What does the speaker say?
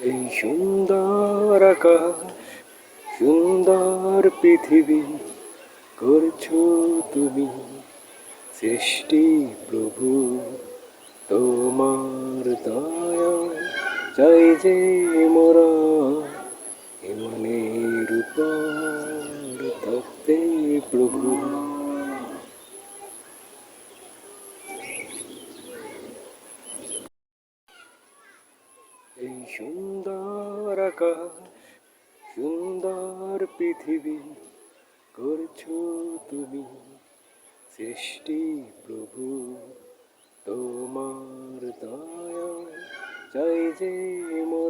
এই সুন্দর আকাশ, সুন্দর পৃথিবী করছ তুমি। সৃষ্টি প্রভু, তোমার দয়া, চাই যে মোরা এমনের উপর থাকতে প্রভু। এই সুন্দর আকাশ সুন্দর পৃথিবী করছ তুমি। সৃষ্টি প্রভু তোমার দয়া চাই যে মোরা